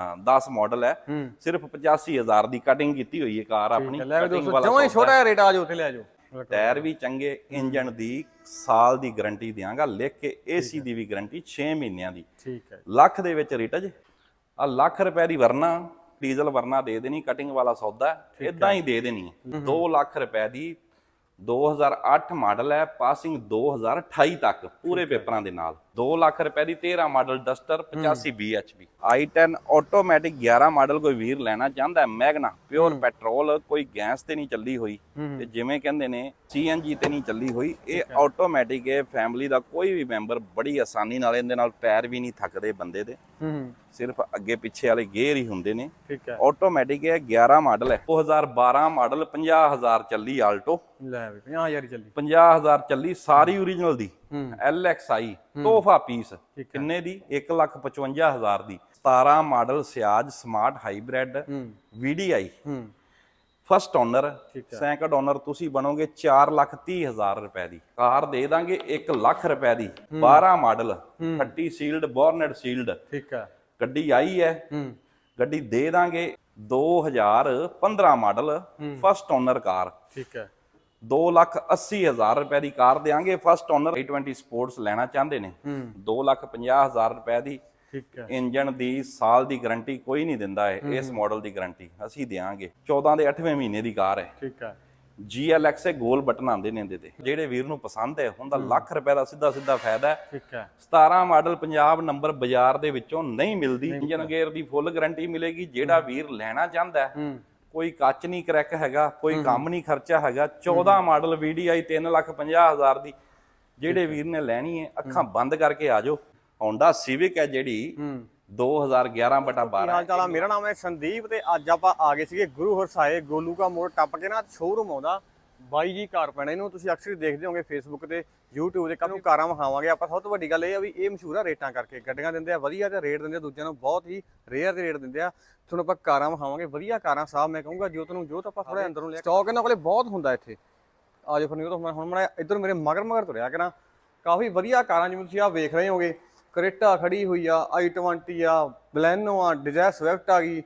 ਹਾਂ 10 ਮਾਡਲ ਹੈ। ਸਿਰਫ 85000 ਦੀ ਕਟਿੰਗ ਕੀਤੀ ਹੋਈ ਹੈ ਕਾਰ ਆਪਣੀ। ਵਾਲਾ ਜਮਾਂ ਹੀ ਛੋਟਾ ਜਿਹਾ ਰੇਟ ਆ ਜਾਓ ਉੱਥੇ ਲੈ ਜਾਓ। ਟਾਇਰ ਵੀ ਚੰਗੇ ਇੰਜਨ ਦੀ ਸਾਲ ਦੀ ਗਾਰੰਟੀ ਦਿਆਂਗਾ ਲਿਖ ਕੇ ਏਸੀ ਦੀ ਵੀ ਗਾਰੰਟੀ 6 ਮਹੀਨਿਆਂ ਦੀ। ਠੀਕ ਹੈ। ਲੱਖ ਦੇ ਵਿੱਚ ਰਿਟਜ ਆ ਲੱਖ ਰੁਪਏ ਦੀ ਵਰਨਾ ਡੀਜ਼ਲ ਵਰਨਾ ਦੇ ਦੇਣੀ ਕਟਿੰਗ ਵਾਲਾ ਸੌਦਾ ਇਦਾਂ ਹੀ। ਦੇ ਦੇਣੀ 2 ਲੱਖ ਰੁਪਏ ਦੀ 2008 ਮਾਡਲ ਹੈ ਪਾਸਿੰਗ 2028 ਤੱਕ ਪੂਰੇ ਪੇਪਰਾਂ ਦੇ ਨਾਲ। 2 ਲੱਖ ਰੁਪਏ ਦੀ 13 model Duster 85 bhp i10 automatic 11 model ਕੋਈ ਵੀਰ ਲੈਣਾ ਚਾਹੁੰਦਾ ਹੈ ਮੈਗਨਾ ਪਿਓਰ ਪੈਟਰੋਲ ਕੋਈ ਗੈਸ ਤੇ ਨਹੀਂ ਚੱਲੀ ਹੋਈ। ਤੇ ਜਿਵੇਂ ਕਹਿੰਦੇ ਨੇ CNG ਤੇ ਨਹੀਂ ਚੱਲੀ ਹੋਈ। ਇਹ ਆਟੋਮੈਟਿਕ ਹੈ ਫੈਮਿਲੀ ਦਾ ਕੋਈ ਵੀ ਮੈਂਬਰ ਬੜੀ ਆਸਾਨੀ ਨਾਲ ਇਹਦੇ ਨਾਲ ਪੈਰ ਵੀ ਨਹੀਂ ਥੱਕਦੇ ਬੰਦੇ ਦੇ। ਸਿਰਫ ਅੱਗੇ ਪਿੱਛੇ ਵਾਲੇ ਗੇਅਰ ਹੀ ਹੁੰਦੇ ਨੇ। ਠੀਕ ਹੈ। ਆਟੋਮੈਟਿਕ ਹੈ 11 ਮਾਡਲ ਹੈ। 2012 ਮਾਡਲ 50000 ਚੱਲੀ ਆਲਟੋ ਲੈ ਵੀ 50000 ਹੀ ਚੱਲੀ। 50000 ਚੱਲੀ ਸਾਰੀ ਓਰੀਜਨਲ ਦੀ। ਹੂੰ। LXI ਤੋਹਫਾ ਪੀਸ। ਕਿੰਨੇ ਦੀ? 155000 ਦੀ। 17 ਮਾਡਲ ਸਿਆਜ ਸਮਾਰਟ ਹਾਈਬ੍ਰਿਡ ਹੂੰ। First owner. ਸੈਕੰਡ ਓਨਰ ਤੁਸੀਂ ਬਣੋਗੇ 430000 ਰੁਪਏ ਦੀ। ਕਾਰ ਦੇ ਦਾਂਗੇ 1 ਲੱਖ ਰੁਪਏ ਦੀ। 12 ਮਾਡਲ 30 ਸੀਲਡ ਬੋਰਨਟ ਸੀਲਡ। ਠੀਕ ਹੈ। ਗੱਡੀ ਆਈ ਹੈ। ਹੂੰ। ਗੱਡੀ ਦੇ ਦਾਂਗੇ 2015 ਮਾਡਲ ਫਸਟ ਓਨਰ ਕਾਰ। ਠੀਕ ਹੈ। 2 ਲੱਖ 80 ਹਜ਼ਾਰ ਰੁਪਏ ਦੀ ਕਾਰ ਦੇਾਂਗੇ ਫਸਟ ਓਨਰ i20 ਸਪੋਰਟਸ ਲੈਣਾ ਚਾਹੁੰਦੇ ਨੇ। ਹੂੰ। 2 ਲੱਖ 50 ਹਜ਼ਾਰ ਰੁਪਏ ਦੀ ਠੀਕ ਹੈ। ਇੰਜਨ ਦੀ ਸਾਲ ਦੀ ਗਾਰੰਟੀ ਕੋਈ ਨਹੀਂ ਦਿੰਦਾ ਹੈ। ਇਸ ਮਾਡਲ ਦੀ ਗਾਰੰਟੀ ਅਸੀਂ ਦੇਾਂਗੇ 14 ਦੇ 8ਵੇਂ ਮਹੀਨੇ ਦੀ ਕਾਰ ਹੈ। ਠੀਕ ਹੈ। GLX ਦੇ ਗੋਲ ਬਟਨ ਆਉਂਦੇ ਨੇ ਇਹਦੇ ਤੇ। ਜਿਹੜੇ ਵੀਰ ਨੂੰ ਪਸੰਦ ਹੈ ਹੁੰਦਾ ਲੱਖ ਰੁਪਏ ਦਾ ਸਿੱਧਾ ਸਿੱਧਾ ਫਾਇਦਾ ਹੈ। ਠੀਕ ਹੈ। 17 ਮਾਡਲ ਪੰਜਾਬ ਨੰਬਰ ਬਾਜ਼ਾਰ ਦੇ ਵਿੱਚੋਂ ਨਹੀਂ ਮਿਲਦੀ। ਇੰਜਨ ਗੇਅਰ ਦੀ ਫੁੱਲ ਗਾਰੰਟੀ ਮਿਲੇਗੀ। ਜਿਹੜਾ ਵੀਰ ਲੈਣਾ ਚਾਹੁੰਦਾ ਹੂੰ। ਕੋਈ ਕੱਚ ਨਹੀਂ ਕਰੈਕ ਹੈਗਾ ਕੋਈ ਕੰਮ ਨਹੀਂ ਖਰਚਾ ਹੈਗਾ 14 ਮਾਡਲ VDI 3 ਲੱਖ 50 ਹਜ਼ਾਰ ਦੀ ਜਿਹੜੇ ਵੀਰ ਨੇ ਲੈਣੀ ਹੈ ਅੱਖਾਂ ਬੰਦ ਕਰਕੇ ਆ ਜਾਓ। Honda Civic ਹੈ ਜਿਹੜੀ ਹੂੰ। 2011 ਬਟਾ ਕੀ 12 ਹਾਲ ਚਾਲ ਮੇਰਾ ਨਾਮ ਹੈ ਸੰਦੀਪ ਤੇ ਅੱਜ ਆਪਾਂ ਆ ਗਏ ਸੀਗੇ ਗੁਰੂ ਹਰਸਾਏ ਗੋਲੂ ਕਾ ਮੋੜ ਟੱਪ ਕੇ ਨਾ ਸ਼ੋਰੂਮ ਆਉਂਦਾ। ਬਾਈ ਜੀ ਕਾਰ ਪੈਣਾ, ਇਹਨੂੰ ਤੁਸੀਂ ਅਕਸਰ ਹੀ ਦੇਖਦੇ ਹੋਗੇ ਫੇਸਬੁੱਕ ਤੇ, YouTube ਤੇ ਕਾਨੂੰ ਕਾਰਾਂ ਵਿਖਾਵਾਂਗੇ। ਆਪਾਂ ਸਭ ਤੋਂ ਵੱਡੀ ਗੱਲ ਇਹ ਆ ਵੀ ਇਹ ਮਸ਼ਹੂਰ ਆ ਰੇਟਾਂ ਕਰਕੇ। ਗੱਡੀਆਂ ਦਿੰਦੇ ਆ, ਵਧੀਆ ਤੇ ਰੇਟ ਦਿੰਦੇ ਆ, ਦੂਜਿਆਂ ਨੂੰ ਬਹੁਤ ਹੀ ਰੇਅਰ ਦੇ ਰੇਟ ਦਿੰਦੇ ਆ। ਤੁਹਾਨੂੰ ਆਪਾਂ ਕਾਰਾਂ ਵਿਖਾਵਾਂਗੇ, ਵਧੀਆ ਕਾਰਾਂ ਸਾਹਿਬ ਮੈਂ ਕਹੂੰਗਾ ਜੋ ਤੁਹਾਨੂੰ ਜੋ ਤਾਂ ਆਪਾਂ ਥੋੜਾ ਅੰਦਰੋਂ ਲਿਆ ਸਟਾਕ ਇਹਨਾਂ ਕੋਲੇ ਬਹੁਤ ਹੁੰਦਾ ਇੱਥੇ। ਆਜੋ ਫਿਰ ਨਹੀਂ ਹੁਣ ਮੈਂ ਇੱਧਰ ਮੇਰੇ ਮਗਰ ਮਗਰ ਤੁਰਿਆ ਕਰਾਂ। ਕਾਫੀ ਵਧੀਆ ਕਾਰਾਂ, ਜਿਵੇਂ ਤੁਸੀਂ ਆ ਵੇਖ ਰਹੇ ਹੋਗੇ ਕਰੇਟਾ ਖੜੀ ਹੋਈ ਆ i20 ਆ ਬਲੈਨੋ ਆ ਡਿਜ਼ਾਇਰ ਸਵਿਫਟ ਆ ਗਈ।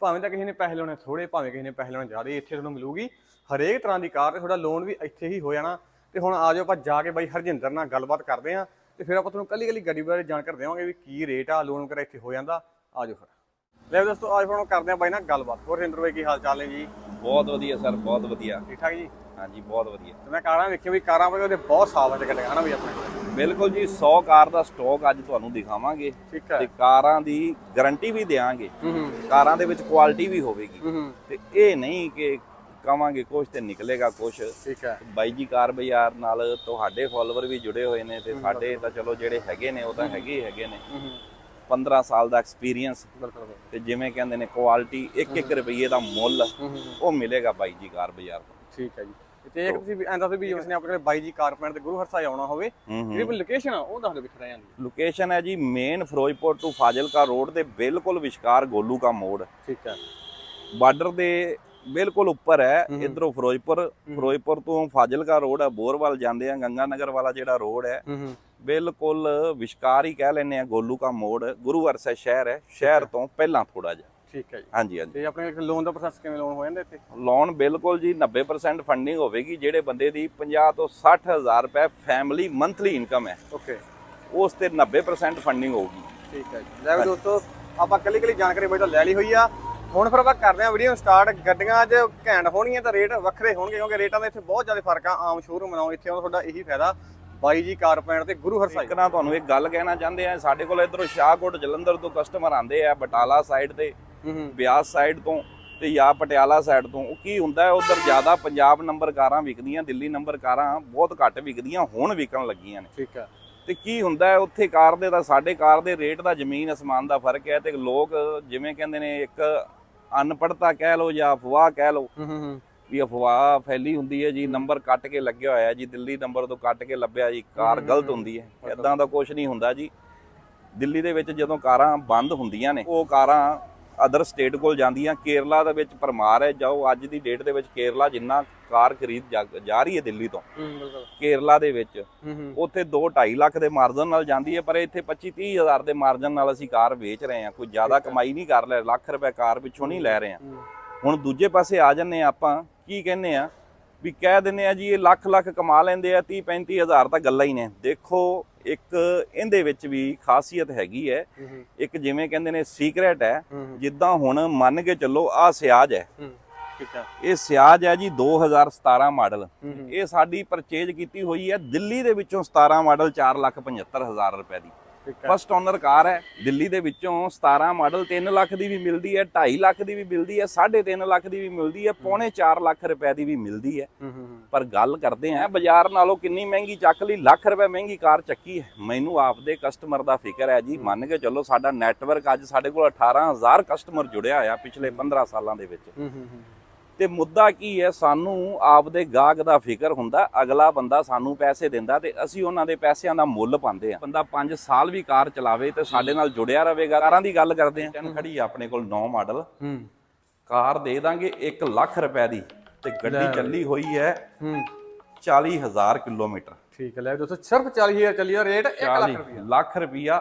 ਭਾਵੇਂ ਤਾਂ ਕਿਸੇ ਨੇ ਪੈਸੇ ਲਾਉਣੇ ਥੋੜੇ ਭਾਵੇਂ ਕਿਸੇ ਨੇ ਪੈਸੇ ਲਾਉਣੇ ਜ਼ਿਆਦਾ, ਇੱਥੇ ਤੁਹਾਨੂੰ ਮਿਲੂਗੀ। ਹਰੇਕ ਤਰ੍ਹਾਂ ਦੀ ਕਾਰ ਤੇ ਤੁਹਾਡਾ ਲੋਨ ਵੀ ਇੱਥੇ ਹੀ ਹੋ ਜਾਣਾ। ਤੇ ਹੁਣ ਆਜੋ ਆਪਾਂ ਜਾ ਕੇ ਬਾਈ ਹਰਜਿੰਦਰ ਨਾਲ ਗੱਲਬਾਤ ਕਰਦੇ ਆ ਤੇ ਫਿਰ ਆਪਾਂ ਤੁਹਾਨੂੰ ਕੱਲੀ ਕੱਲੀ ਗੱਡੀ ਬਾਰੇ ਜਾਣਕਾਰੀ ਦੇਵਾਂਗੇ ਵੀ ਕੀ ਰੇਟ ਆ ਲੋਨ ਵਗੈਰਾ ਇੱਥੇ ਹੋ ਜਾਂਦਾ। ਆਜੋ ਫਿਰ। ਲੈ ਦੋਸਤੋ ਅੱਜ ਫਿਰ ਹੁਣ ਕਰਦੇ ਆ ਬਾਈ ਨਾਲ ਗੱਲਬਾਤ। ਹੋਰ ਹਰਜਿੰਦਰ ਬਾਈ ਕੀ ਹਾਲ ਚਾਲ ਨੇ ਜੀ? ਬਹੁਤ ਵਧੀਆ ਸਰ ਬਹੁਤ ਵਧੀਆ। ਠੀਕ ਠਾਕ ਜੀ? ਹਾਂਜੀ ਬਹੁਤ ਵਧੀਆ। ਤੇ ਮੈਂ ਕਾਰਾਂ ਵੇਖੀਆਂ ਵੀ ਕਾਰਾਂ ਬਾਰੇ ਉਹਦੇ ਬਹੁਤ ਸਾਫ਼ ਹੈ ਗੱਡੀਆਂ ਹਨਾ ਵੀ ਆਪਣੇ? ਕੋਲ ਬਿਲਕੁਲ ਜੀ 100 ਕਾਰ ਦਾ ਸਟਾਕ ਅੱਜ ਤੁਹਾਨੂੰ ਦਿਖਾਵਾਂਗੇ। ਠੀਕ ਹੈ। ਤੇ ਕਾਰਾਂ ਦੀ ਗਾਰੰਟੀ ਵੀ ਹੂੰ ਕਾਰਾਂ ਦੇ ਵਿੱਚ ਕੁਆਲਿਟੀ ਵੀ ਹੋਵੇਗੀ। ਤੇ ਇਹ ਨਹੀਂ ਕਿ ਕਵਾਂਗੇ ਕੁਛ ਤੇ ਨਿਕਲੇਗਾ ਕੁਛ। ਠੀਕ ਹੈ। ਬਾਈ ਜੀ ਕਾਰ ਬਾਜ਼ਾਰ ਨਾਲ ਤੁਹਾਡੇ ਫਾਲੋਅਰ ਵੀ ਜੁੜੇ ਹੋਏ ਨੇ ਤੇ ਸਾਡੇ ਤਾਂ ਚਲੋ ਜਿਹੜੇ ਹੈਗੇ ਨੇ ਉਹ ਤਾਂ ਹੈਗੇ ਹੀ ਹੈਗੇ ਨੇ। ਹੂੰ ਹੂੰ। 15 ਸਾਲ ਦਾ ਐਕਸਪੀਰੀਅੰਸ ਤੇ ਜਿਵੇਂ ਕਹਿੰਦੇ ਨੇ ਕੁਆਲਿਟੀ 1-1 ਰੁਪਏ ਦਾ ਮੁੱਲ ਉਹ ਮਿਲੇਗਾ ਬਾਈ ਜੀ ਕਾਰ ਬਾਜ਼ਾਰ ਤੋਂ। ਠੀਕ ਹੈ ਜੀ। ਤੇ ਇੱਕ ਤੁਸੀਂ ਵੀ ਐਂਦਾ ਵੀ ਜਿਵੇਂ ਨੇ ਆਪਣੇ ਕੋਲੇ ਬਾਈ ਜੀ ਕਾਰਪੈਂਟ ਤੇ ਗੁਰੂ ਹਰਸਾਏ ਆਉਣਾ ਹੋਵੇ ਜਿਹੜੀ ਲੋਕੇਸ਼ਨ ਆ ਉਹ ਦੱਸ ਦਿਓ ਕਿੱਥੇ ਜਾਂਦੀ ਲੋਕੇਸ਼ਨ ਹੈ ਜੀ main Firozpur to Fazilka road ਦੇ ਬਿਲਕੁਲ ਵਿਚਕਾਰ ਗੋਲੂ ਕਾ ਮੋੜ। ਠੀਕ ਹੈ। ਬਾਰਡਰ ਦੇ ਬਿਲਕੁਲ ਉੱਪਰ ਹੈ ਇਧਰੋਂ ਫਿਰੋਜ਼ਪੁਰ ਫਿਰੋਜ਼ਪੁਰ ਤੋਂ ਫਾਜ਼ਿਲਕਾ ਰੋਡ ਹੈ ਬੋਰਵਾਲ ਜਾਂਦੇ ਆ ਗੰਗਾ ਨਗਰ ਵਾਲਾ ਜਿਹੜਾ ਰੋਡ ਹੈ। ਬਿਲਕੁਲ ਵਿਚਕਾਰ ਹੀ ਕਹਿ ਲੈਨੇ ਆ ਗੋਲੂ ਕਾ ਮੋੜ ਗੁਰੂ ਅਰਸਾ ਸ਼ਹਿਰ ਹੈ ਸ਼ਹਿਰ ਤੋਂ ਪਹਿਲਾਂ ਥੋੜਾ ਜਿਹਾ। ਠੀਕ ਹੈ ਜੀ। ਹਾਂਜੀ ਹਾਂਜੀ। ਤੇ ਆਪਣੇ ਲੋਨ ਦਾ ਪ੍ਰੋਸੈਸ ਕਿਵੇਂ ਲੋਨ ਹੋ ਜਾਂਦਾ ਇੱਥੇ? ਲੋਨ ਬਿਲਕੁਲ ਜੀ 90% ਫੰਡਿੰਗ ਹੋਵੇਗੀ ਜਿਹੜੇ ਬੰਦੇ ਦੀ 50 ਤੋਂ 60000 ਰੁਪਏ ਫੈਮਿਲੀ ਮੰਥਲੀ ਇਨਕਮ ਹੈ। ਓਕੇ ਉਸ ਤੇ 90% ਫੰਡਿੰਗ ਹੋਊਗੀ। ਠੀਕ ਹੈ ਜੀ। ਲੈ ਦੋਸਤੋ ਆਪਾਂ ਕੱਲੀ ਕੱਲੀ ਜਾਣਕਾਰੀ ਬਾਈ ਤੋਂ ਲੈ ਲਈ ਹੋਈ ਆ। ਹੁਣ ਫਿਰ ਆਪਾਂ ਕਰਦੇ ਆ ਵੀਡੀਓ ਸਟਾਰਟ ਗੱਡੀਆਂ ਅੱਜ ਘੈਂਟ ਹੋਣਗੀਆਂ ਤਾਂ ਰੇਟ ਵੱਖਰੇ ਹੋਣਗੇ ਕਿਉਂਕਿ ਰੇਟਾਂ ਦਾ ਇੱਥੇ ਬਹੁਤ ਜ਼ਿਆਦਾ ਫ਼ਰਕ ਆ ਆਮ ਸ਼ੋਰੂਮ ਨਾਲੋਂ। ਇੱਥੇ ਆਉਣ ਤੁਹਾਡਾ ਇਹੀ ਫਾਇਦਾ ਬਾਈ ਜੀ ਕਾਰਪੈਂਟ ਤੇ ਗੁਰੂ ਹਰਸਾਈ ਇੱਕ ਨਾ ਤੁਹਾਨੂੰ ਇੱਕ ਗੱਲ ਕਹਿਣਾ ਚਾਹੁੰਦੇ ਆ ਸਾਡੇ ਕੋਲ ਇਧਰੋਂ ਸ਼ਾਹਕੋਟ ਜਲੰਧਰ ਤੋਂ ਕਸਟਮਰ ਆਉਂਦੇ ਆ ਬਟਾਲਾ ਸਾਈਡ ਤੇ ਬਿਆਸ ਸਾਈਡ ਤੋਂ ਤੇ ਜਾਂ ਪਟਿਆਲਾ ਸਾਈਡ ਤੋਂ। ਉਹ ਕੀ ਹੁੰਦਾ ਉਧਰ ਜ਼ਿਆਦਾ ਪੰਜਾਬ ਨੰਬਰ ਕਾਰਾਂ ਵਿਕਦੀਆਂ ਦਿੱਲੀ ਨੰਬਰ ਕਾਰਾਂ ਬਹੁਤ ਘੱਟ ਵਿਕਦੀਆਂ ਹੁਣ ਵਿਕਣ ਲੱਗੀਆਂ ਨੇ। ਠੀਕ ਹੈ ਤੇ ਕੀ ਹੁੰਦਾ ਹੈ ਉੱਥੇ ਕਾਰ ਦੇ ਤਾਂ ਸਾਡੇ ਕਾਰ ਦੇ ਰੇਟ ਦਾ ਜ਼ਮੀਨ ਅਸਮਾਨ ਦਾ ਫ਼ਰਕ ਹੈ ਤੇ ਲੋਕ ਜਿਵੇਂ ਕਹਿੰਦੇ ਨੇ ਇੱਕ ਅਨਪੜਤਾ ਕਹਿ ਲਓ ਜਾਂ ਅਫਵਾਹ ਕਹਿ ਲਓ ਵੀ ਅਫਵਾਹ ਫੈਲੀ ਹੁੰਦੀ ਹੈ ਜੀ ਨੰਬਰ ਕੱਟ ਕੇ ਲੱਗਿਆ ਹੋਇਆ ਜੀ ਦਿੱਲੀ ਨੰਬਰ ਤੋਂ ਕੱਟ ਕੇ ਲੱਭਿਆ ਜੀ ਕਾਰ ਗਲਤ ਹੁੰਦੀ ਹੈ ਇਦਾਂ ਦਾ ਕੁਝ ਨਹੀਂ ਹੁੰਦਾ ਜੀ। ਦਿੱਲੀ ਦੇ ਵਿੱਚ ਜਦੋਂ ਕਾਰਾਂ ਬੰਦ ਹੁੰਦੀਆਂ ਨੇ ਉਹ ਕਾਰਾਂ ਅਦਰ ਸਟੇਟ ਕੋਲ ਜਾਂਦੀਆਂ ਕੇਰਲਾ ਦੇ ਵਿੱਚ ਪਰਮਾਰ ਹੈ ਜਾਓ ਅੱਜ ਦੀ ਡੇਟ ਦੇ ਵਿੱਚ ਕੇਰਲਾ ਜਿੰਨਾ ਕਾਰ ਖਰੀਦ ਜਾ ਜਾ ਰਹੀ ਹੈ ਦਿੱਲੀ ਤੋਂ। ਬਿਲਕੁਲ। ਕੇਰਲਾ ਦੇ ਵਿੱਚ। ਹੂੰ ਹੂੰ। ਉੱਥੇ 2 2.5 ਲੱਖ ਦੇ ਮਾਰਜਨ ਨਾਲ ਜਾਂਦੀ ਹੈ ਪਰ ਇੱਥੇ 25 30 ਹਜ਼ਾਰ ਦੇ ਮਾਰਜਨ ਨਾਲ ਅਸੀਂ ਕਾਰ ਵੇਚ ਰਹੇ ਹਾਂ। ਕੋਈ ਜ਼ਿਆਦਾ ਕਮਾਈ ਨਹੀਂ ਕਰ ਰਹੇ ਲੱਖ ਰੁਪਏ ਕਾਰ ਪਿੱਛੋਂ ਨਹੀਂ ਲੈ ਰਹੇ ਹਾਂ। ਹੂੰ। ਹੁਣ ਦੂਜੇ ਪਾਸੇ ਆ ਜੰਨੇ ਆਪਾਂ ਕੀ ਕਹਿੰਨੇ ਆ ਵੀ ਕਹਿ ਦਿੰਨੇ ਆ ਜੀ ਇਹ ਲੱਖ ਲੱਖ ਕਮਾ ਲੈਂਦੇ ਆ 30 35 ਹਜ਼ਾਰ ਤਾਂ ਗੱਲਾਂ ਹੀ ਨੇ। ਦੇਖੋ ਇੱਕ ਇਹਦੇ ਵਿੱਚ ਵੀ ਖਾਸੀਅਤ ਹੈਗੀ ਹੈ। ਹੂੰ ਹੂੰ। ਇੱਕ ਜਿਵੇਂ ਕਹਿੰਦੇ ਨੇ ਸੀਕ੍ਰੇਟ ਹੈ ਹੂੰ ਜਿੱਦਾਂ ਹੁਣ ਮੰਨ ਕੇ ਚੱਲੋ ਆ ਸਿਆਜ ਹੈ। ਹੂੰ। ਹੈ ਇਹ ਸਿਆਜ ਹੈ ਜੀ 2017 ਮਾਡਲ। ਇਹ ਸਾਡੀ ਪਰਚੇਜ ਕੀਤੀ ਹੋਈ ਹੈ ਦਿੱਲੀ ਦੇ ਵਿੱਚੋਂ 17 ਮਾਡਲ 475000 ਰੁਪਏ ਦੀ। ਫਸਟ ਓਨਰ ਕਾਰ ਹੈ ਦਿੱਲੀ ਦੇ ਵਿੱਚੋਂ 17 ਮਾਡਲ 3 ਲੱਖ ਦੀ ਵੀ ਮਿਲਦੀ ਹੈ 2.5 ਲੱਖ ਦੀ ਵੀ ਮਿਲਦੀ ਹੈ 3.5 ਲੱਖ ਦੀ ਵੀ ਮਿਲਦੀ ਹੈ ਪੌਣੇ 4 ਲੱਖ ਰੁਪਏ ਦੀ ਵੀ ਮਿਲਦੀ ਹੈ। ਪਰ ਗੱਲ ਕਰਦੇ ਆਂ ਬਾਜ਼ਾਰ ਨਾਲੋਂ ਕਿੰਨੀ ਮਹਿੰਗੀ ਚੱਕ ਲਈ ਲੱਖ ਰੁਪਏ ਮਹਿੰਗੀ ਕਾਰ ਚੱਕੀ ਹੈ। ਮੈਨੂੰ ਆਪਦੇ ਕਸਟਮਰ ਦਾ ਫਿਕਰ ਹੈ ਜੀ ਮੰਨ ਕੇ ਚੱਲੋ ਸਾਡਾ ਨੈਟਵਰਕ ਅੱਜ ਸਾਡੇ ਕੋਲ 18000 ਕਸਟਮਰ ਜੁੜਿਆ ਹੋਇਆ ਪਿਛਲੇ 15 ਸਾਲਾਂ ਦੇ ਵਿੱਚ। ਤੇ ਮੁੱਦਾ ਕੀ ਹੈ? ਸਾਨੂੰ ਆਪਦੇ ਗਾਹਕ ਦਾ ਫਿਕਰ ਹੁੰਦਾ। ਅਗਲਾ ਬੰਦਾ ਸਾਨੂੰ ਪੈਸੇ ਦਿੰਦਾ ਤੇ ਅਸੀਂ ਉਹਨਾਂ ਦੇ ਪੈਸਿਆਂ ਦਾ ਮੁੱਲ ਪਾਉਂਦੇ ਆ ਬੰਦਾ 5 ਸਾਲ ਵੀ ਕਾਰ ਚਲਾਵੇ ਤੇ ਸਾਡੇ ਨਾਲ ਜੁੜਿਆ ਰਹੇਗਾ। ਕਾਰਾਂ ਦੀ ਗੱਲ ਕਰਦੇ ਆ ਟੈਨ ਖੜੀ ਆ ਆਪਣੇ ਕੋਲ 9 ਮਾਡਲ। ਕਾਰ ਦੇ ਦਾਂਗੇ 1 ਲੱਖ ਰੁਪਏ ਦੀ ਤੇ ਗੱਡੀ ਚੱਲੀ ਹੋਈ ਹੈ ਹੂੰ। 40000 ਕਿਲੋਮੀਟਰ। ਠੀਕ ਹੈ ਲੈ ਦੋਸਤੋ ਸਿਰਫ 40000 ਚੱਲੀ ਦਾ ਰੇਟ 1 ਲੱਖ 40 ਰੁਪਏ ਲੱਖ ਰੁਪਿਆ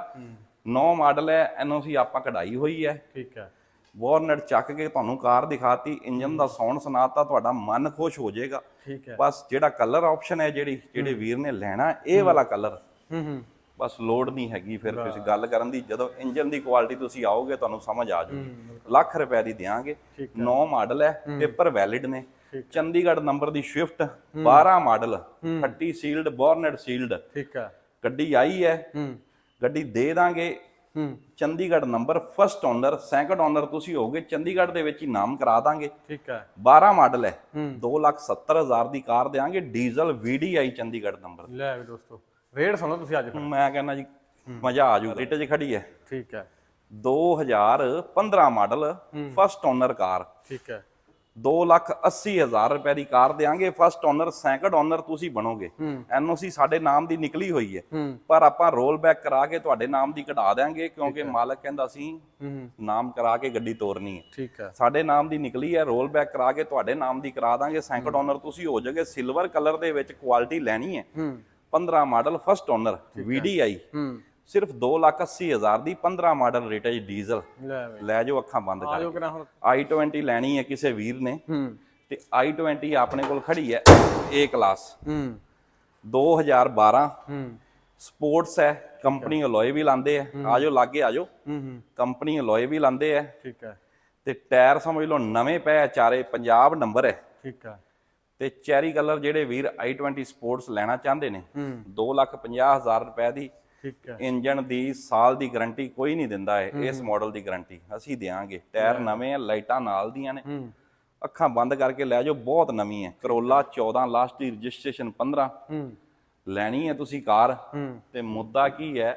9 ਮਾਡਲ ਹੈ ਐਨਓਸੀ ਆਪਾਂ ਕਢਾਈ ਹੋਈ ਹੈ। ਠੀਕ ਹੈ। ਬੋਰਨਟ ਚੱਕ ਕੇ ਤੁਹਾਨੂੰ ਕਾਰ ਦਿਖਾਤੀ ਇੰਜਨ ਦਾ ਸਾਊਂਡ ਸੁਣਾਤਾ ਤੁਹਾਡਾ ਮਨ ਖੁਸ਼ ਹੋ ਜਾਏਗਾ। ਠੀਕ ਹੈ। ਬਸ ਜਿਹੜਾ ਕਲਰ ਆਪਸ਼ਨ ਹੈ ਜਿਹੜੀ ਜਿਹੜੇ ਵੀਰ ਨੇ ਲੈਣਾ ਇਹ ਵਾਲਾ ਕਲਰ ਹੂੰ ਹੂੰ। ਬਸ ਲੋਡ ਨਹੀਂ ਹੈਗੀ ਫਿਰ ਤੁਸੀਂ ਗੱਲ ਕਰਨ ਦੀ ਜਦੋਂ ਇੰਜਨ ਦੀ ਕੁਆਲਿਟੀ ਤੁਸੀਂ ਆਓਗੇ ਤੁਹਾਨੂੰ ਸਮਝ ਆ ਜਾਊਗੀ। ਲੱਖ ਰੁਪਏ ਦੀ ਦੇਾਂਗੇ 9 ਮਾਡਲ ਹੈ ਪੇਪਰ ਵੈਲਿਡ ਨੇ। ਚੰਡੀਗੜ੍ਹ ਨੰਬਰ ਦੀ Swift 12 model 30 sealed bonnet sealed ਠੀਕ ਹੈ। ਗੱਡੀ ਆਈ ਹੈ। ਹੂੰ। ਗੱਡੀ ਦੇ ਦਾਂਗੇ। ਹੂੰ। Chandigarh number first owner second owner ਤੁਸੀਂ ਹੋਗੇ ਚੰਡੀਗੜ੍ਹ ਦੇ ਵਿੱਚ ਹੀ ਨਾਮ ਕਰਾ ਦਾਂਗੇ। ਠੀਕ ਹੈ। 12 ਮਾਡਲ ਹੈ। ਹੂੰ। 270000 ਦੀ ਕਾਰ ਦੇਾਂਗੇ ਡੀਜ਼ਲ VDI ਚੰਡੀਗੜ੍ਹ ਨੰਬਰ। ਲੈ ਵੀ ਦੋਸਤੋ ਰੇਟ ਸੁਣੋ ਤੁਸੀਂ ਅੱਜ ਮੈਂ ਕਹਿੰਦਾ ਜੀ ਮਜ਼ਾ ਆ ਜਾਊਗਾ ਰੇਟ 'ਚ ਖੜੀ ਹੈ। ਠੀਕ ਹੈ। 2015 ਮਾਡਲ ਫਸਟ ਓਨਰ ਕਾਰ। ਠੀਕ ਹੈ। 280000 ਰੁਪਏ ਦੀ ਕਾਰ ਦੇਾਂਗੇ ਫਸਟ ਓਨਰ ਸੈਕੰਡ ਓਨਰ ਤੁਸੀਂ ਬਣੋਗੇ। ਐਨਓਸੀ ਸਾਡੇ ਨਾਮ ਦੀ ਨਿਕਲੀ ਹੋਈ ਹੈ। ਪਰ ਆਪਾਂ ਰੋਲ ਬੈਕ ਕਰਾ ਕੇ ਤੁਹਾਡੇ ਨਾਮ ਦੀ ਕਢਾ ਦੇਾਂਗੇ ਕਿਉਂਕਿ ਮਾਲਕ ਕਹਿੰਦਾ ਸੀ ਨਾਮ ਕਰਾ ਕੇ ਗੱਡੀ ਤੋਰਨੀ ਹੈ। ਠੀਕ ਹੈ। ਸਾਡੇ ਨਾਮ ਦੀ ਨਿਕਲੀ ਹੈ ਰੋਲ ਬੈਕ ਕਰਾ ਕੇ ਤੁਹਾਡੇ ਨਾਮ ਦੀ ਕਰਾ ਦਾਂਗੇ। ਸੈਕੰਡ ਓਨਰ ਤੁਸੀਂ ਹੋ ਜਾਓਗੇ ਸਿਲਵਰ ਕਲਰ ਦੇ ਵਿੱਚ ਕੁਆਲਿਟੀ ਲੈਣੀ ਹੈ। ਹੂੰ। 15 ਮਾਡਲ ਫਸਟ ਓਨਰ VDI ਸਿਰਫ 280000 ਦੀ 15 ਮਾਡਲ ਰੇਟੇਜ ਡੀਜ਼ਲ ਲੈ ਜਾਓ ਅੱਖਾਂ ਬੰਦ ਕਰ ਆਜੋ ਕਿਨਾ ਹੁਣ? i20 ਲੈਣੀ ਹੈ ਕਿਸੇ ਵੀਰ ਨੇ। ਤੇ i20 ਆਪਣੇ ਕੋਲ ਖੜੀ ਹੈ A ਕਲਾਸ ਹੂੰ। 2012 ਹੂੰ। ਸਪੋਰਟਸ ਹੈ ਕੰਪਨੀ ਅਲੋਏ ਵੀ ਲਾਂਦੇ ਆ ਆਜੋ ਲਾਗੇ ਆਜੋ ਕੰਪਨੀ ਅਲੋਏ ਵੀ ਲਾਂਦੇ ਆ ਠੀਕ ਹੈ। ਤੇ ਟਾਇਰ ਸਮਝ ਲਓ ਨਵੇਂ ਪਏ ਚਾਰੇ ਪੰਜਾਬ ਨੰਬਰ ਹੈ। ਠੀਕ ਹੈ। ਤੇ ਚੈਰੀ ਕਲਰ ਜਿਹੜੇ ਵੀਰ i20 ਸਪੋਰਟਸ ਲੈਣਾ ਚਾਹੁੰਦੇ ਨੇ ਹੂੰ। 250000 ਰੁਪਏ ਦੀ ਠੀਕ ਹੈ। ਇੰਜਨ ਦੀ ਸਾਲ ਦੀ ਗਾਰੰਟੀ ਕੋਈ ਨਹੀਂ ਦਿੰਦਾ ਹੈ ਇਸ ਮਾਡਲ ਦੀ ਗਾਰੰਟੀ ਅਸੀਂ ਦੇਵਾਂਗੇ ਟਾਇਰ ਨਵੇਂ ਆ ਲਾਈਟਾਂ ਨਾਲ ਦੀਆਂ ਨੇ। ਅੱਖਾਂ ਬੰਦ ਕਰਕੇ ਲੈ ਜਾਓ ਬਹੁਤ ਨਵੀਂ ਹੈ। ਕਰੋਲਾ 14 ਲਾਸਟ ਦੀ ਰਜਿਸਟ੍ਰੇਸ਼ਨ 15 ਹੂੰ। ਲੈਣੀ ਹੈ ਤੁਸੀਂ ਕਾਰ। ਤੇ ਮੁੱਦਾ ਕੀ ਹੈ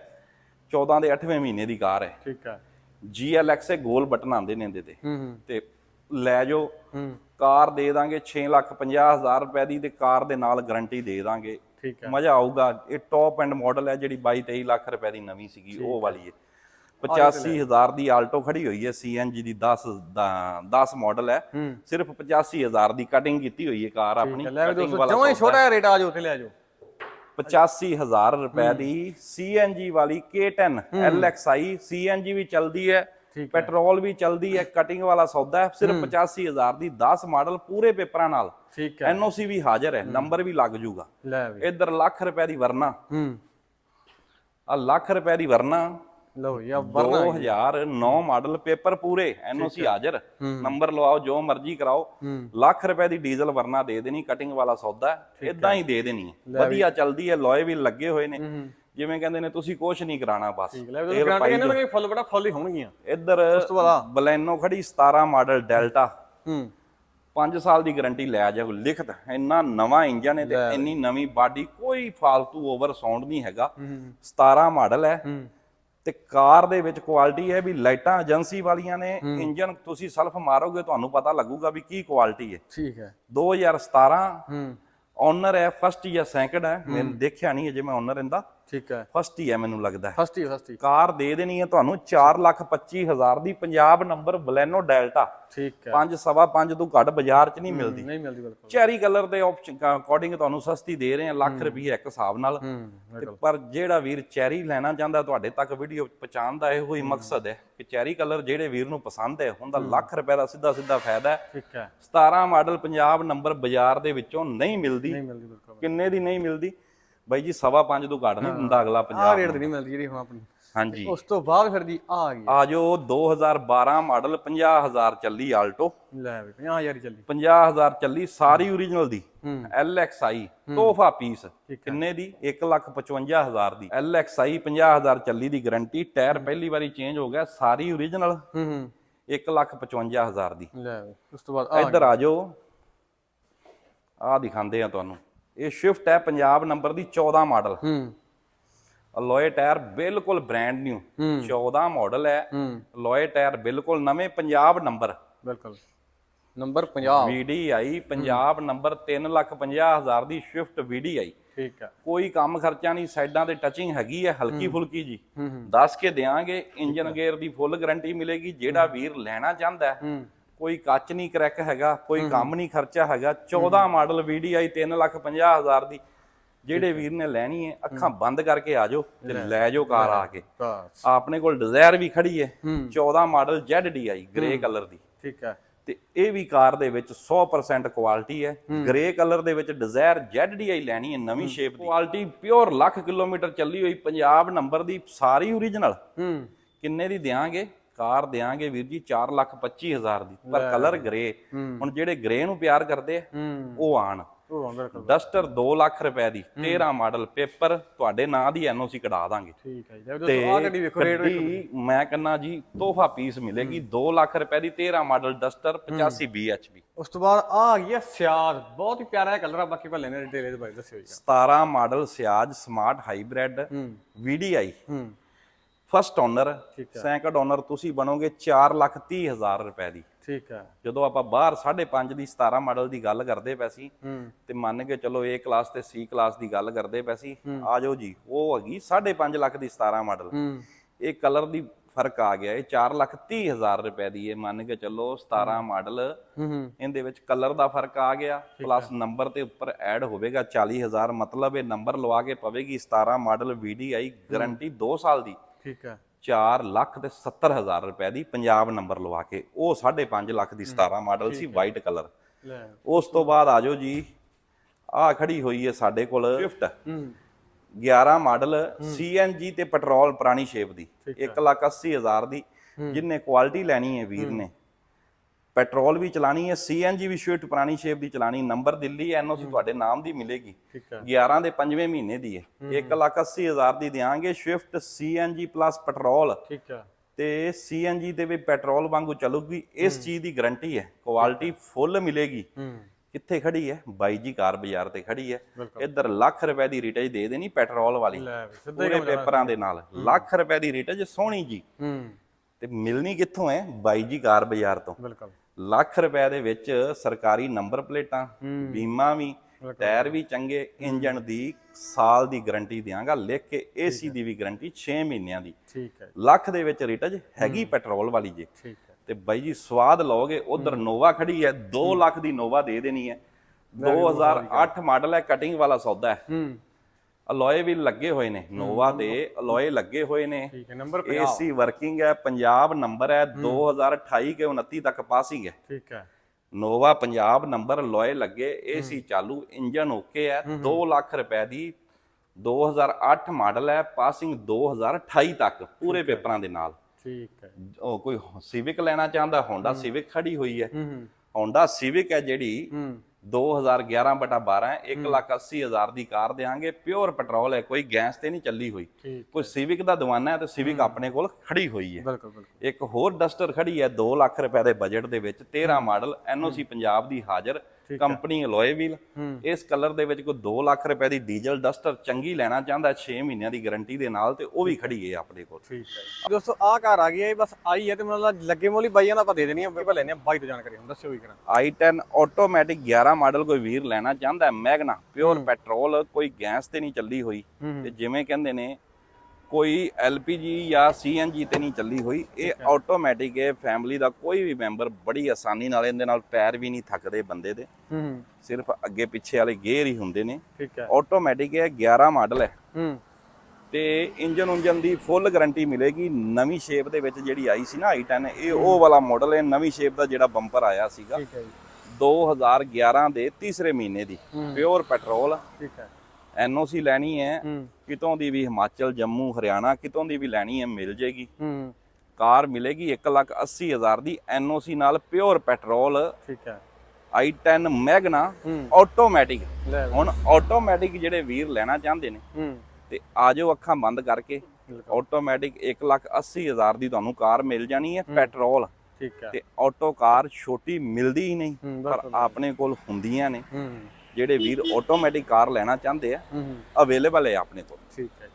14 ਦੇ 8ਵੇਂ ਮਹੀਨੇ ਦੀ ਕਾਰ ਹੈ। ਠੀਕ ਹੈ। GLX ਇਹ ਗੋਲ ਬਟਨ ਆਉਂਦੇ ਨੇ ਇਹਦੇ ਤੇ। ਤੇ ਲੈ ਜਾਓ। ਕਾਰ ਦੇ ਦਾਂਗੇ 6 ਲੱਖ 50 ਹਜ਼ਾਰ ਰੁਪਏ ਦੀ ਤੇ ਕਾਰ ਦੇ ਨਾਲ ਗਾਰੰਟੀ ਦੇ ਦਾਂਗੇ। ਠੀਕ ਹੈ। ਮਜ਼ਾ ਆਊਗਾ। ਇਹ ਟੌਪ ਐਂਡ ਮਾਡਲ ਹੈ ਜਿਹੜੀ 22 23 ਲੱਖ ਰੁਪਏ ਦੀ ਨਵੀਂ ਸੀਗੀ ਉਹ ਵਾਲੀ ਹੈ। 85000 ਦੀ ਆਲਟੋ ਖੜੀ ਹੋਈ ਹੈ CNG ਦੀ 10 ਦਾ- 10 ਮਾਡਲ ਹੈ। ਸਿਰਫ 85000 ਦੀ ਕਟਿੰਗ ਕੀਤੀ ਹੋਈ ਹੈ ਕਾਰ ਆਪਣੀ। ਦੋਸਤੋ ਵਾਲਾ ਜਮਾਂ ਛੋਟਾ ਜਿਹਾ ਰੇਟ ਆ ਉੱਥੇ ਲੈ ਜਾਓ। 85000 ਰੁਪਏ ਦੀ CNG ਵਾਲੀ K10 LXI CNG ਵੀ ਚਲਦੀ ਹੈ। ਪੈਟਰੋਲ ਵੀ ਚਲਦੀ ਹੈ ਕਟਿੰਗ ਵਾਲਾ ਸੌਦਾ ਹੈ। ਸਿਰਫ 85000 ਦੀ 10 ਮਾਡਲ ਪੂਰੇ ਪੇਪਰਾਂ ਨਾਲ ਠੀਕ ਹੈ। ਐਨਓਸੀ ਵੀ ਹਾਜ਼ਰ ਹੈ ਨੰਬਰ ਵੀ ਲੱਗ ਜੂਗਾ। ਲੈ ਵੀ। ਇੱਧਰ ਲੱਖ ਰੁਪਏ ਦੀ ਵਰਨਾ। ਹੂੰ। ਆ ਲੱਖ ਰੁਪਏ ਦੀ ਵਰਨਾ। ਲਓ ਯਾ ਵਰਨਾ 2009 ਮਾਡਲ ਪੇਪਰ ਪੂਰੇ ਐਨਓਸੀ ਹਾਜ਼ਰ। ਨੰਬਰ ਲਵਾਓ ਜੋ ਮਰਜ਼ੀ ਕਰਾਓ। ਲੱਖ ਰੁਪਏ ਦੀ ਡੀਜ਼ਲ ਵਰਨਾ ਦੇ ਦੇਣੀ ਕਟਿੰਗ ਵਾਲਾ ਸੌਦਾ। ਇਦਾਂ ਹੀ। ਦੇ ਦੇਣੀ। ਵਧੀਆ ਚੱਲਦੀ ਹੈ ਲੋਏ ਵੀ ਲੱਗੇ ਹੋਏ ਨੇ। ਜਿਵੇਂ ਕਹਿੰਦੇ ਨੇ ਤੁਸੀਂ ਕੁਝ ਨਹੀਂ ਕਰਾਣਾ ਬਸ। ਠੀਕ ਲੈ ਵੀ ਗਾਰੰਟੀ ਇਹਨਾਂ ਨੇ ਫੁੱਲ ਬੜਾ ਫੁੱਲ ਹੀ ਹੋਣਗੀਆਂ। ਇੱਧਰ ਤੋਂ ਬਾਅਦ ਬਲੈਨੋ ਖੜੀ 17 ਮਾਡਲ ਡੈਲਟਾ। ਹੂੰ। 5 ਸਾਲ ਦੀ ਗਾਰੰਟੀ ਲੈ ਜਾਓ ਲਿਖਤ। ਇੰਨਾ ਨਵਾਂ ਇੰਜਨ ਹੈ ਤੇ ਇੰਨੀ ਨਵੀਂ ਬਾਡੀ ਕੋਈ ਫਾਲਤੂ ਓਵਰ ਸਾਊਂਡ ਨਹੀਂ ਹੈਗਾ। ਹੂੰ 17 ਮਾਡਲ ਹੈ। ਹੂੰ। ਤੇ ਕਾਰ ਦੇ ਵਿੱਚ ਕੁਆਲਿਟੀ ਹੈ ਵੀ ਲਾਈਟਾਂ ਏਜੰਸੀ ਵਾਲੀਆਂ ਨੇ। ਇੰਜਨ ਤੁਸੀਂ ਸੈਲਫ ਮਾਰੋਗੇ ਤੁਹਾਨੂੰ ਪਤਾ ਲੱਗੂਗਾ ਵੀ ਕੀ ਕੁਆਲਿਟੀ ਹੈ। ਠੀਕ ਹੈ। 2017 ਹੂੰ। ਓਨਰ ਹੈ ਫਸਟ ਜਾਂ ਸੈਕੰਡ ਹੈ। ਮੈਂ ਦੇਖਿਆ ਨਹੀਂ ਅਜੇ ਮੈਂ ਓਨਰ ਇਹਦਾ ਠੀਕ ਹੈ। ਫਸਟ ਹੀ ਹੈ ਮੈਨੂੰ ਲੱਗਦਾ ਫਸਟ ਹੀ ਫਸਟ ਹੀ। ਕਾਰ ਦੇ ਦੇਣੀ ਹੈ ਤੁਹਾਨੂੰ 425000 ਦੀ ਪੰਜਾਬ ਨੰਬਰ ਬਲੈਨੋ ਡੈਲਟਾ ਠੀਕ ਹੈ। 5 ਸਵਾ 5 ਤੋਂ ਘੱਟ ਬਾਜ਼ਾਰ 'ਚ ਨਹੀਂ ਮਿਲਦੀ। ਨਹੀਂ ਮਿਲਦੀ ਬਿਲਕੁਲ। ਚੈਰੀ ਕਲਰ ਦੇ ਆਪਸ਼ਨ ਅਕੋਰਡਿੰਗ ਤੁਹਾਨੂੰ ਸਸਤੀ ਦੇ ਰਹੇ ਆ ਲੱਖ ਰੁਪਏ ਇੱਕ ਹਿਸਾਬ ਨਾਲ। ਪਰ ਜਿਹੜਾ ਵੀਰ ਚੈਰੀ ਲੈਣਾ ਚਾਹੁੰਦਾ ਤੁਹਾਡੇ ਤੱਕ ਵੀਡੀਓ ਪਹੁੰਚਾਉਣ ਦਾ ਇਹੋ ਹੀ ਮਕਸਦ ਹੈ ਕਿ ਚੈਰੀ ਕਲਰ ਜਿਹੜੇ ਵੀਰ ਨੂੰ ਪਸੰਦ ਹੈ ਉਹਦਾ ਲੱਖ ਰੁਪਏ ਦਾ ਸਿੱਧਾ ਸਿੱਧਾ ਫਾਇਦਾ ਹੈ। ਠੀਕ ਹੈ। 17 ਮਾਡਲ ਪੰਜਾਬ ਨੰਬਰ ਬਾਜ਼ਾਰ ਦੇ ਵਿੱਚੋਂ ਨਹੀਂ ਮਿਲਦੀ। ਨਹੀਂ ਮਿਲਦੀ ਬਿਲਕੁਲ। ਕਿੰਨੇ ਦੀ ਨਹੀਂ ਮਿਲਦੀ? ਬਾਈ ਜੀ ਸਵਾ ਪੰਜ ਤੋਂ ਘੱਟ ਨਹੀਂ ਦਿੰਦਾ ਅਗਲਾ ਆ ਪੰਜਾਬ ਰੇਟ ਦੀ ਨਹੀਂ ਮਿਲਦੀ ਜਿਹੜੀ ਹੁਣ ਆਪਣੀ। ਹਾਂਜੀ। ਉਸ ਤੋਂ ਬਾਅਦ ਫਿਰ ਜੀ ਆ ਗਈ। ਆਜੋ 2012 ਮਾਡਲ 50000 ਚੱਲੀ ਆਲਟੋ। ਲੈ ਵੀ 50000 ਹੀ ਚੱਲੀ। 50000 ਚੱਲੀ ਸਾਰੀ ਓਰੀਜਨਲ ਦੀ। LXI ਤੋਹਫਾ ਪੀਸ ਕਿੰਨੇ ਦੀ? 155000 ਦੀ। LXI 50000 ਚੱਲੀ ਦੀ ਗਾਰੰਟੀ ਟਾਇਰ ਪਹਿਲੀ ਵਾਰੀ ਚੇਂਜ ਹੋ ਗਿਆ ਸਾਰੀ ਓਰੀਜਨਲ ਹੂੰ ਹੂੰ। 155000 ਦੀ। ਲੈ ਉਸ ਤੋਂ ਬਾਅਦ ਆ ਇੱਧਰ ਆ ਜਾਓ। ਆ ਦਿਖਾਉਂਦੇ ਆ ਤੁਹਾਨੂੰ। ਇਹ ਸ਼ਿਫਟ ਹੈ ਪੰਜਾਬ ਨੰਬਰ ਦੀ 14 ਮਾਡਲ ਹੂੰ। ਅਲੋਏ ਟਾਇਰ ਬਿਲਕੁਲ ਬ੍ਰਾਂਡ ਨਿਊ 14 ਮਾਡਲ ਹੈ। ਅਲੋਏ ਟਾਇਰ ਬਿਲਕੁਲ ਨਵੇਂ ਪੰਜਾਬ ਨੰਬਰ ਬਿਲਕੁਲ। ਨੰਬਰ 50 VDI ਪੰਜਾਬ ਨੰਬਰ 350000 ਦੀ ਸ਼ਿਫਟ VDI ਠੀਕ ਹੈ। ਕੋਈ ਕੰਮ ਖਰਚਾ ਨਹੀਂ ਸਾਈਡਾਂ ਤੇ ਟੱਚਿੰਗ ਹੈਗੀ ਹੈ ਹਲਕੀ ਫੁਲਕੀ ਜੀ। ਦੱਸ ਕੇ ਦੇਾਂਗੇ ਇੰਜਨ ਗੇਅਰ ਦੀ ਫੁੱਲ ਗਾਰੰਟੀ ਮਿਲੇਗੀ ਜਿਹੜਾ ਵੀਰ ਲੈਣਾ ਚਾਹੁੰਦਾ ਹੂੰ। ਕੋਈ ਕੱਚ ਨਹੀਂ ਕਰੈਕ ਹੈਗਾ ਕੋਈ ਕੰਮ ਨਹੀਂ ਖਰਚਾ ਹੈਗਾ 14 ਮਾਡਲ VDI 350000 ਦੀ ਜਿਹੜੇ ਵੀਰ ਨੇ ਲੈਣੀ ਹੈ ਅੱਖਾਂ ਬੰਦ ਕਰਕੇ ਆ ਜਾਓ ਤੇ ਲੈ ਜਾਓ ਕਾਰ ਆ ਕੇ। ਆਪਣੇ ਕੋਲ ਡਿਜ਼ਾਇਰ ਵੀ ਖੜੀ ਹੈ ਹੂੰ। 14 ਮਾਡਲ ZDI ਗ੍ਰੇ ਕਲਰ ਦੀ। ਠੀਕ ਹੈ। ਤੇ ਇਹ ਵੀ ਕਾਰ ਦੇ ਵਿੱਚ 100% ਕੁਆਲਿਟੀ ਹੈ ਗ੍ਰੇ ਕਲਰ ਦੇ ਵਿੱਚ ਡਿਜ਼ਾਇਰ ZDI ਲੈਣੀ ਹੈ ਨਵੀਂ ਸ਼ੇਪ ਦੀ। ਕੁਆਲਿਟੀ ਪਿਓਰ ਲੱਖ ਕਿਲੋਮੀਟਰ ਚੱਲੀ ਹੋਈ ਪੰਜਾਬ ਨੰਬਰ ਦੀ ਸਾਰੀ ਓਰੀਜਨਲ ਕਿੰਨੇ ਦੀ ਦੇਾਂਗੇ ਕਾਰ ਦੇਾਂਗੇ ਵੀਰ ਜੀ 425000 ਦੀ ਪਰ ਕਲਰ ਗ੍ਰੇ। ਹੁਣ ਜਿਹੜੇ ਗ੍ਰੇ ਨੂੰ ਪਿਆਰ ਕਰਦੇ ਆ ਉਹ ਆਣ। ਡਸਟਰ 2 ਲੱਖ ਰੁਪਏ ਦੀ 13 ਮਾਡਲ ਪੇਪਰ ਤੁਹਾਡੇ ਨਾਂ ਦੀ ਐਨਓਸੀ ਕਢਾ ਦਾਂਗੇ। ਠੀਕ ਹੈ ਜੀ। ਤੇ ਗੱਡੀ ਵੇਖੋ ਰੇਟ ਮੈਂ ਕਹਿੰਨਾ ਜੀ ਤੋਹਫਾ ਪੀਸ ਮਿਲੇਗੀ 2 ਲੱਖ ਰੁਪਏ ਦੀ 13 ਮਾਡਲ ਡਸਟਰ 85 BHP ਉਸ ਤੋਂ ਬਾਅਦ ਆ ਆ ਗਈ ਹੈ ਸਿਆਦ ਬਹੁਤ ਹੀ ਪਿਆਰਾ ਕਲਰ ਆ ਬਾਕੀ ਭੱਲੇ ਨੇ ਡਿਟੇਲ ਦੇ ਬਾਰੇ ਦੱਸਿਓ ਜੀ। 17 model Ciaz smart hybrid VDI ਹੂੰ। ਫਸਟ ਓਨਰ ਸੈਕੰਡ ਓਨਰ ਤੁਸੀਂ ਬਣੋਗੇ 4 ਲੱਖ 30 ਹਜ਼ਾਰ ਰੁਪਏ ਦੀ। ਠੀਕ ਹੈ। ਜਦੋਂ ਆਪਾਂ ਬਾਹਰ 5.5 ਦੀ 17 ਮਾਡਲ ਦੀ ਗੱਲ ਕਰਦੇ ਪਏ ਸੀ ਤੇ ਮੰਨ ਕੇ ਚਲੋ A ਕਲਾਸ ਤੇ C ਕਲਾਸ ਦੀ ਗੱਲ ਕਰਦੇ ਪਏ ਸੀ ਆ ਜਾਓ ਜੀ ਉਹ ਹੈਗੀ 5.5 ਲੱਖ ਦੀ 17 ਮਾਡਲ ਇਹ ਕਲਰ ਦੀ ਫ਼ਰਕ ਆ ਗਿਆ ਇਹ 4 ਲੱਖ 30 ਹਜ਼ਾਰ ਰੁਪਏ ਦੀ ਇਹ ਮੰਨ ਕੇ ਚੱਲੋ 17 ਮਾਡਲ ਇਹਦੇ ਵਿੱਚ ਕਲਰ ਦਾ ਫ਼ਰਕ ਆ ਗਿਆ ਪਲੱਸ ਨੰਬਰ ਤੇ ਉੱਪਰ ਐਡ ਹੋਵੇਗਾ 40000 ਮਤਲਬ ਇਹ ਨੰਬਰ ਲਵਾ ਕੇ ਪਵੇਗੀ 17 ਮਾਡਲ VDI ਗਾਰੰਟੀ 2 ਸਾਲ ਦੀ। ਠੀਕ ਹੈ। 4 ਲੱਖ ਤੇ 70000 ਰੁਪਏ ਦੀ ਪੰਜਾਬ ਨੰਬਰ ਲਵਾ ਕੇ ਉਹ 5.5 ਲੱਖ ਦੀ 17 ਮਾਡਲ ਸੀ ਵਾਈਟ ਕਲਰ ਉਸ ਤੋਂ ਬਾਅਦ ਆਜੋ ਜੀ ਆ ਖੜੀ ਹੋਈ ਹੈ ਸਾਡੇ ਕੋਲ ਸਵਿਫਟ ਹੂੰ। 11 ਮਾਡਲ CNG ਤੇ ਪੈਟਰੋਲ ਪੁਰਾਣੀ ਸ਼ੇਪ ਦੀ 180000 ਦੀ ਜਿੰਨੇ ਕੁਆਲਿਟੀ ਲੈਣੀ ਹੈ ਵੀਰ ਨੇ ਪੈਟਰੋਲ ਵੀ ਚਲਾਣੀ ਹੈ CNG ਵੀ ਸ਼ਿਫਟ ਪੁਰਾਣੀ ਸ਼ੇਪ ਦੀ ਚਲਾਣੀ ਨੰਬਰ ਦਿੱਲੀ ਐਨਓਸੀ ਤੁਹਾਡੇ ਨਾਮ ਦੀ ਮਿਲੇਗੀ। ਠੀਕ ਹੈ। 11 ਦੇ 5ਵੇਂ ਮਹੀਨੇ ਦੀ ਹੈ। 180000 ਦੀ ਦੇਾਂਗੇ ਸਵਿਫਟ CNG ਪਲੱਸ ਪੈਟਰੋਲ ਠੀਕ ਹੈ। ਤੇ CNG ਤੇ ਵੀ ਪੈਟਰੋਲ ਵਾਂਗੂ ਚੱਲੂਗੀ ਇਸ ਚੀਜ਼ ਦੀ ਗਾਰੰਟੀ ਹੈ ਕੁਆਲਿਟੀ ਫੁੱਲ ਮਿਲੇਗੀ। ਕਿੱਥੇ ਖੜੀ ਹੈ? ਬਾਈ ਜੀ ਕਾਰ ਬਾਜ਼ਾਰ ਤੇ ਖੜੀ ਹੈ। ਇੱਧਰ ਲੱਖ ਰੁਪਏ ਦੀ ਰਿਟੇਜ ਦੇ ਦੇਣੀ ਪੈਟਰੋਲ ਵਾਲੀ। ਪੂਰੇ ਪੇਪਰਾਂ ਦੇ ਨਾਲ। ਲੱਖ ਰੁਪਏ ਦੀ ਰਿਟੇਜ ਸੋਹਣੀ ਜੀ। ਤੇ ਮਿਲਣੀ ਕਿੱਥੋਂ ਹੈ? ਬਾਈ ਜੀ ਕਾਰ ਬਾਜ਼ਾਰ ਤੋਂ। ਬਿਲਕੁਲ। ਲੱਖ ਰੁਪਏ ਦੇ ਵਿੱਚ ਸਰਕਾਰੀ ਨੰਬਰ ਪਲੇਟਾਂ ਬੀਮਾ ਵੀ ਟਾਇਰ ਵੀ ਚੰਗੇ ਇੰਜਨ ਦੀ ਸਾਲ ਦੀ ਗਾਰੰਟੀ ਦਿਆਂਗਾ ਲਿਖ ਕੇ ਏਸੀ ਦੀ ਵੀ ਗਾਰੰਟੀ 6 ਮਹੀਨਿਆਂ ਦੀ। ਠੀਕ ਹੈ ਲੱਖ ਦੇ ਵਿੱਚ ਰਿਟੇਜ ਹੈਗੀ ਪੈਟਰੋਲ ਵਾਲੀ ਜੇ। ਠੀਕ ਹੈ। ਤੇ ਬਾਈ ਜੀ ਸਵਾਦ ਲਓਗੇ ਉਧਰ ਨੋਵਾ ਖੜੀ ਹੈ 2 ਲੱਖ ਦੀ ਨੋਵਾ ਦੇ ਦੇਣੀ ਹੈ। 2008 ਮਾਡਲ ਹੈ ਕਟਿੰਗ ਵਾਲਾ ਸੌਦਾ ਹੈ। ਹੂੰ। ਅਲੋਏ ਵੀ ਲੱਗੇ ਹੋਏ ਨੇ ਨੋਵਾ ਦੇ ਅਲੋਏ ਲੱਗੇ ਹੋਏ ਨੇ। ਠੀਕ ਹੈ ਨੰਬਰ ਏਸੀ ਵਰਕਿੰਗ ਹੈ ਪੰਜਾਬ ਨੰਬਰ ਹੈ 2028 ਕੇ 29 ਤੱਕ ਪਾਸਿੰਗ ਹੈ ਠੀਕ ਹੈ। ਨੋਵਾ ਪੰਜਾਬ ਨੰਬਰ ਲੋਏ ਲੱਗੇ ਏਸੀ ਚਾਲੂ ਇੰਜਨ ਓਕੇ ਹੈ 2 ਲੱਖ ਰੁਪਏ ਦੀ 2008 ਮਾਡਲ ਹੈ ਪਾਸਿੰਗ 2028 ਤੱਕ ਪੂਰੇ ਪੇਪਰਾਂ ਦੇ ਨਾਲ। ਠੀਕ ਹੈ। ਉਹ ਕੋਈ ਸਿਵਿਕ ਲੈਣਾ ਚਾਹੁੰਦਾ ਹੋਂਡਾ ਸਿਵਿਕ ਖੜੀ ਹੋਈ ਹੈ। ਹੋਂਡਾ ਸਿਵਿਕ ਹੈ ਜਿਹੜੀ 2011 ਬਟਾ 12 ਹੈ 1 ਲੱਖ 80 ਹਜ਼ਾਰ ਦੀ ਕਾਰ ਦੇਾਂਗੇ ਪਿਓਰ ਪੈਟਰੋਲ ਹੈ ਕੋਈ ਗੈਸ ਤੇ ਨਹੀਂ ਚੱਲੀ ਹੋਈ। ਕੋਈ ਸਿਵਿਕ ਦਾ ਦੀਵਾਨਾ ਹੈ ਤੇ ਸਿਵਿਕ ਆਪਣੇ ਕੋਲ ਖੜੀ ਹੋਈ ਹੈ। ਬਿਲਕੁਲ ਬਿਲਕੁਲ। ਇੱਕ ਹੋਰ ਡਸਟਰ ਖੜੀ ਹੈ 2 ਲੱਖ ਰੁਪਏ ਦੇ ਬਜਟ ਦੇ ਵਿੱਚ 13 ਮਾਡਲ ਐਨਓਸੀ ਪੰਜਾਬ ਦੀ ਹਾਜ਼ਰ। Company alloy wheel. ਇਸ ਕਲਰ ਦੇ ਵਿੱਚ ਕੋਈ 2 ਲੱਖ ਰੁਪਏ ਦੀ ਡੀਜ਼ਲ ਡਸਟਰ ਚੰਗੀ ਲੈਣਾ ਚਾਹੁੰਦਾ 6 ਮਹੀਨਿਆਂ ਦੀ ਗਾਰੰਟੀ ਦੇ ਨਾਲ ਤੇ ਉਹ ਵੀ ਖੜੀ ਹੈ ਆਪਣੇ ਕੋਲ। ਠੀਕ ਹੈ ਦੋਸਤੋ ਆ ਕਾਰ ਆ ਗਈ ਹੈ ਬਸ ਆਈ ਹੈ ਤੇ ਮੈਨੂੰ ਲੱਗੇ ਮੋਲੀ ਬਾਈਆਂ ਦਾ ਆਪਾਂ ਦੇ ਦੇਣੀ ਹੈ ਆਪਾਂ ਲੈਣੇ ਆ ਬਾਈ ਤੋਂ ਜਾਣਕਾਰੀ ਦੱਸਿਓ ਵੀ ਕਰਾਂ। i10 ਆਟੋਮੈਟਿਕ 11 ਮਾਡਲ ਕੋਈ ਵੀਰ ਲੈਣਾ ਚਾਹੁੰਦਾ ਮੈਗਨਾ ਪਿਓਰ ਪੈਟਰੋਲ ਕੋਈ ਗੈਸ ਤੇ ਨਹੀਂ ਚੱਲੀ ਹੋਈ। ਤੇ ਜਿਵੇਂ ਕਹਿੰਦੇ ਨੇ ਕੋਈ ਐਲਪੀਜੀ ਜਾਂ ਸੀਐਨਜੀ ਤੇ ਨਹੀਂ ਚੱਲੀ ਹੋਈ। ਇਹ ਆਟੋਮੈਟਿਕ ਹੈ। ਫੈਮਿਲੀ ਦਾ ਕੋਈ ਵੀ ਮੈਂਬਰ ਬੜੀ ਆਸਾਨੀ ਨਾਲ ਇਹਦੇ ਨਾਲ ਪੈਰ ਵੀ ਨਹੀਂ ਥੱਕਦੇ ਬੰਦੇ ਦੇ। ਹੂੰ ਸਿਰਫ ਅੱਗੇ ਪਿੱਛੇ ਵਾਲੇ ਗੇਅਰ ਹੀ ਹੁੰਦੇ ਨੇ। ਠੀਕ ਹੈ। ਆਟੋਮੈਟਿਕ ਹੈ 11 ਮਾਡਲ ਹੈ। ਹੂੰ। ਤੇ ਇੰਜਨ ਉਂਜਨ ਦੀ ਫੁੱਲ ਗਾਰੰਟੀ ਮਿਲੇਗੀ। ਨਵੀਂ ਸ਼ੇਪ ਦੇ ਵਿੱਚ ਜਿਹੜੀ ਆਈ ਸੀ ਨਾ i10 ਇਹ ਉਹ ਵਾਲਾ ਮਾਡਲ ਹੈ। ਨਵੀਂ ਸ਼ੇਪ ਦਾ ਜਿਹੜਾ ਬੰਪਰ ਆਇਆ ਸੀਗਾ। ਠੀਕ ਹੈ ਜੀ। 2011 ਦੇ ਤੀਸਰੇ ਮਹੀਨੇ ਦੀ। ਪਿਓਰ ਪੈਟਰੋਲ ਠੀਕ ਹੈ। ਐਨਓਸੀ ਲੈਣੀ ਹੈ। ਹੂੰ। ਕਿਤੋਂ ਦੀ ਵੀ ਹਿਮਾਚਲ ਜੰਮੂ ਹਰਿਆਣਾ ਕਿਤੋਂ ਦੀ ਵੀ ਲੈਣੀ ਹੈ ਮਿਲ ਜੇਗੀ। ਹੂੰ। ਕਾਰ ਮਿਲੇਗੀ 180000 ਦੀ ਐਨਓਸੀ ਨਾਲ ਪਿਓਰ ਪੈਟਰੋਲ। ਠੀਕ ਹੈ। i10 Magna automatic. ਹੁਣ ਆਟੋਮੈਟਿਕ ਜਿਹੜੇ ਵੀਰ ਲੈਣਾ ਚਾਹੁੰਦੇ ਨੇ ਤੇ ਆਜੋ ਅੱਖਾਂ ਬੰਦ ਕਰਕੇ। ਆਟੋਮੈਟਿਕ 180000 ਦੀ ਤੁਹਾਨੂੰ ਕਾਰ ਮਿਲ ਜਾਣੀ ਹੈ ਪੈਟਰੋਲ। ਠੀਕ ਹੈ। ਤੇ ਆਟੋ ਕਾਰ ਛੋਟੀ ਮਿਲਦੀ ਹੀ ਨਹੀਂ ਪਰ ਆਪਣੇ ਕੋਲ ਹੁੰਦੀਆਂ ਨੇ। ਜਿਹੜੇ ਵੀਰ ਆਟੋਮੈਟਿਕ ਕਾਰ ਲੈਣਾ ਚਾਹੁੰਦੇ ਆ ਅਵੇਲੇਬਲ ਹੈ। ਆਪਣੇ ਕੋਲ। ਠੀਕ ਹੈ।